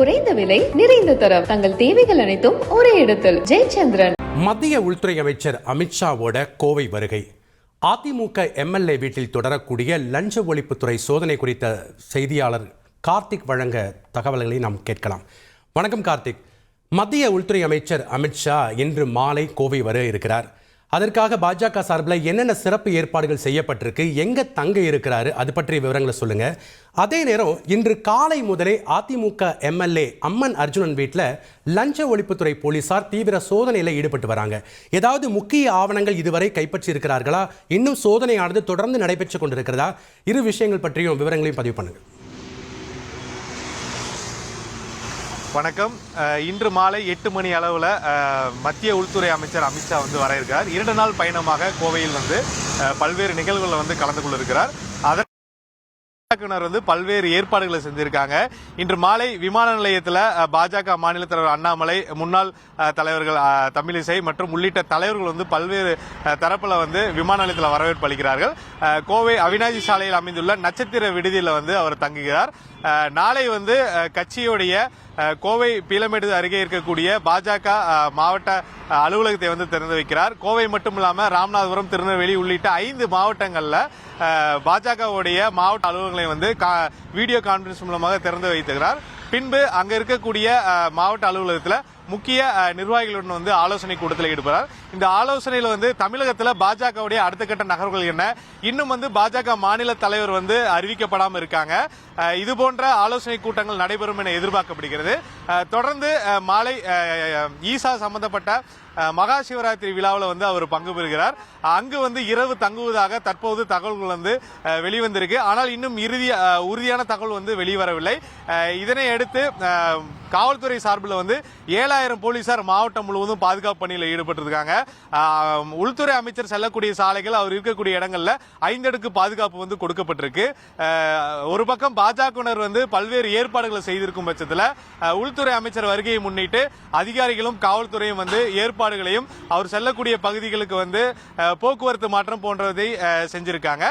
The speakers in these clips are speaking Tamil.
குறைந்த விலை நிறைந்த தரம். தங்கள் தேவைகள் அனைத்தும் ஒரே இடத்தில். ஜெயச்சந்திரன். மத்திய உள்துறை அமைச்சர் அமித்ஷாவோட கோவை வருகை. அதிமுக எம்எல்ஏ வீட்டில் தொடரக்கூடிய லஞ்ச ஒழிப்புத்துறை சோதனை குறித்த செய்தியாளர் கார்த்திக் வழங்க தகவல்களை நாம் கேட்கலாம். வணக்கம் கார்த்திக். மத்திய உள்துறை அமைச்சர் அமித்ஷா இன்று மாலை கோவை வர இருக்கிறார். அதற்காக பாஜக சார்பில் என்னென்ன சிறப்பு ஏற்பாடுகள் செய்யப்பட்டிருக்கு எங்க தங்க இருக்கிறாரு அது பற்றிய விவரங்களை சொல்லுங்க. அதே நேரம் இன்று காலை முதலே அதிமுக எம்எல்ஏ அம்மன் அர்ஜுனன் வீட்டில் லஞ்ச ஒழிப்புத்துறை போலீசார் தீவிர சோதனையில் ஈடுபட்டு வராங்க. ஏதாவது முக்கிய ஆவணங்கள் இதுவரை கைப்பற்றி இருக்கிறார்களா இன்னும் சோதனையானது தொடர்ந்து நடைபெற்று கொண்டிருக்கிறதா? இரு விஷயங்கள் பற்றியும் விவரங்களையும் பதிவு பண்ணுங்கள் வணக்கம். இன்று மாலை எட்டு மணி அளவில் மத்திய உள்துறை அமைச்சர் அமித்ஷா வந்து வர இருக்கிறார் இரண்டு நாள் பயணமாக கோவையில் வந்து பல்வேறு நிகழ்வுகளில் வந்து கலந்து கொள்ள இருக்கிறார் அதன் வந்து பல்வேறு ஏற்பாடுகளை செஞ்சிருக்காங்க. இன்று மாலை விமான நிலையத்தில் பாஜக மாநில தலைவர் அண்ணாமலை முன்னாள் தலைவர்கள் தமிழிசை மற்றும் உள்ளிட்ட தலைவர்கள் வந்து பல்வேறு தரப்பில் வந்து விமான நிலையத்தில் வரவேற்பு அளிக்கிறார்கள். கோவை அவினாஜி சாலையில் அமைந்துள்ள நட்சத்திர விடுதியில் வந்து அவர் தங்குகிறார். நாளை வந்து கட்சியுடைய கோவை பீலமேடு அருகே இருக்கக்கூடிய பாஜக மாவட்ட அலுவலகத்தை வந்து திறந்து வைக்கிறார். கோவை மட்டும் இல்லாம ராமநாதபுரம் திருநெல்வேலி உள்ளிட்ட ஐந்து மாவட்டங்கள்ல பாஜகவுடைய மாவட்ட அலுவலகங்களை வந்து கா- வீடியோ கான்பரன்ஸ் மூலமாக திறந்து வைத்துகிறார் பின்பு அங்க இருக்கக்கூடிய மாவட்ட அலுவலகத்தில் முக்கிய நிர்வாகிகளுடன் வந்து ஆலோசனை கூட்டத்தில் ஈடுபடுறார். இந்த ஆலோசனையில் வந்து தமிழகத்தில் பாஜகவுடைய அடுத்த கட்ட நகர்வுகள் என்ன? இன்னும் வந்து பாஜக மாநில தலைவர் வந்து அறிவிக்கப்படாமல் இருக்காங்க. இது போன்ற ஆலோசனை கூட்டங்கள் நடைபெறும் என எதிர்பார்க்கப்படுகிறது. தொடர்ந்து மாலை ஈசா சம்பந்தப்பட்ட மகா சிவராத்திரி விழாவில் வந்து அவர் பங்கு பெறுகிறார். அங்கு வந்து இரவு தங்குவதாக தற்போது தகவல்கள் வந்து வெளிவந்திருக்கு. ஆனால் இன்னும் இறுதி உறுதியான தகவல் வந்து வெளிவரவில்லை. இதனை அடுத்து காவல்துறை சார்பில் வந்து ஏழாயிரம் போலீசார் மாவட்டம் முழுவதும் பாதுகாப்பு பணியில் ஈடுபட்டிருக்காங்க. உள்துறை அமைச்சர் செல்லக்கூடிய சாலைகள் அவர் இருக்கக்கூடிய இடங்களில் ஐந்தடுக்கு பாதுகாப்பு வந்து கொடுக்கப்பட்டிருக்கு. ஒரு பக்கம் பாஜகவினர் வந்து பல்வேறு ஏற்பாடுகளை செய்திருக்கும் பட்சத்தில் உள்துறை அமைச்சர் வருகையை முன்னிட்டு அதிகாரிகளும் காவல்துறையும் வந்து ஏற்பாடுகளையும் அவர் செல்லக்கூடிய பகுதிகளுக்கு வந்து போக்குவரத்து மாற்றம் போன்றதை செஞ்சிருக்காங்க.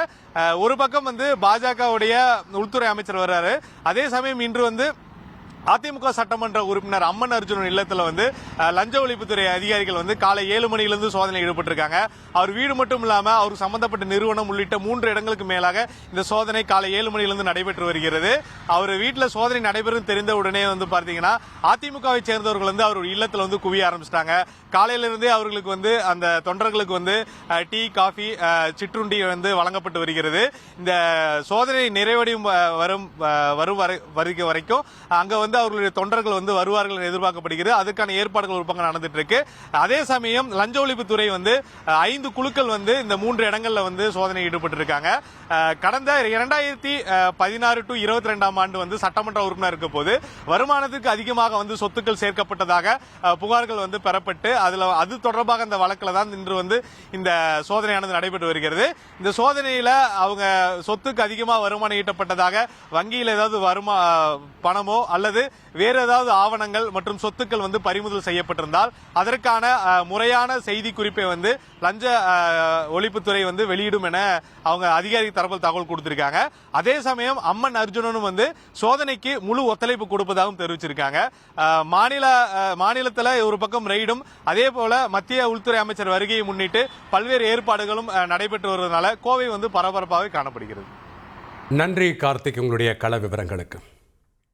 ஒரு பக்கம் வந்து பாஜகவுடைய உள்துறை அமைச்சர் வர்றாரு. அதே சமயம் இன்று வந்து அதிமுக சட்டமன்ற உறுப்பினர் அம்மன் அர்ஜுனன் இல்லத்தில் வந்து லஞ்ச ஒழிப்புத்துறை அதிகாரிகள் வந்து காலை ஏழு மணியிலிருந்து சோதனை ஈடுபட்டிருக்காங்க. அவர் வீடு மட்டும் இல்லாம அவருக்கு சம்பந்தப்பட்ட நிறுவனம் உள்ளிட்ட மூன்று இடங்களுக்கு மேலாக இந்த சோதனை காலை ஏழு மணியிலிருந்து நடைபெற்று வருகிறது. அவர் வீட்டில் சோதனை நடைபெறும் தெரிந்த உடனே வந்து பாத்தீங்கன்னா அதிமுகவை சேர்ந்தவர்கள் வந்து அவர் இல்லத்தில் வந்து குவிய ஆரம்பிச்சிட்டாங்க. காலையிலிருந்தே அவர்களுக்கு வந்து அந்த தொண்டர்களுக்கு வந்து டீ காஃபி சிற்றுண்டி வந்து வழங்கப்பட்டு வருகிறது. இந்த சோதனை நிறைவடையும் வரும் வரும் வரை வரைக்கும் வரைக்கும் அங்க வந்து அவர்களுடைய தொண்டர்கள் வந்து வருவார்கள் எதிர்பார்க்கப்படுகிறது. அதுக்கான ஏற்பாடுகள் ஒரு பக்கம் நடந்துட்டு இருக்கு அதே சமயம் லஞ்ச ஒழிப்புத்துறை வந்து ஐந்து குழுக்கள் வந்து இந்த மூன்று இடங்கள்ல வந்து சோதனை ஈடுபட்டிருக்காங்க. இருக்காங்க கடந்த இரண்டாயிரத்தி பதினாறு டு இருபத்தி ரெண்டாம் ஆண்டு வந்து சட்டமன்ற உறுப்பினர் இருக்க போது வருமானத்துக்கு அதிகமாக வந்து சொத்துக்கள் சேர்க்கப்பட்டதாக புகார்கள் வந்து பெறப்பட்டு அதுல அது தொடர்பாக இந்த வழக்கில் தான் இன்று வந்து இந்த சோதனையானது நடைபெற்று வருகிறது. இந்த சோதனையில அவங்க சொத்துக்கு அதிகமாக வருமானம் ஈட்டப்பட்டதாக வங்கியில் ஏதாவது வருமா பணமோ அல்லது வேற ஏதாவது ஆவணங்கள் மற்றும் சொத்துக்கள் வந்து பறிமுதல் செய்யப்பட்டிருந்தால் அதற்கான முறையான செய்தி குறிப்பை வந்து லஞ்ச ஒழிப்புத்துறை வந்து வெளியிடும் என அவங்க அதிகாரி தரப்பில் தகவல் கொடுத்திருக்காங்க. அதே சமயம் அம்மன் அர்ஜுனனும் வந்து சோதனைக்கு முழு ஒத்துழைப்பு கொடுப்பதாகவும் தெரிவிச்சிருக்காங்க. மாநில மாநிலத்தில் மாநிலத்துல ஒரு பக்கம் ரெய்டும் அதே போல மத்திய உள்துறை அமைச்சர் வருகையை முன்னிட்டு பல்வேறு ஏற்பாடுகளும் நடைபெற்று வருவதனால கோவை வந்து பரபரப்பாக காணப்படுகிறது. நன்றி கார்த்திக் உங்களுடைய கள விவரங்களுக்கு.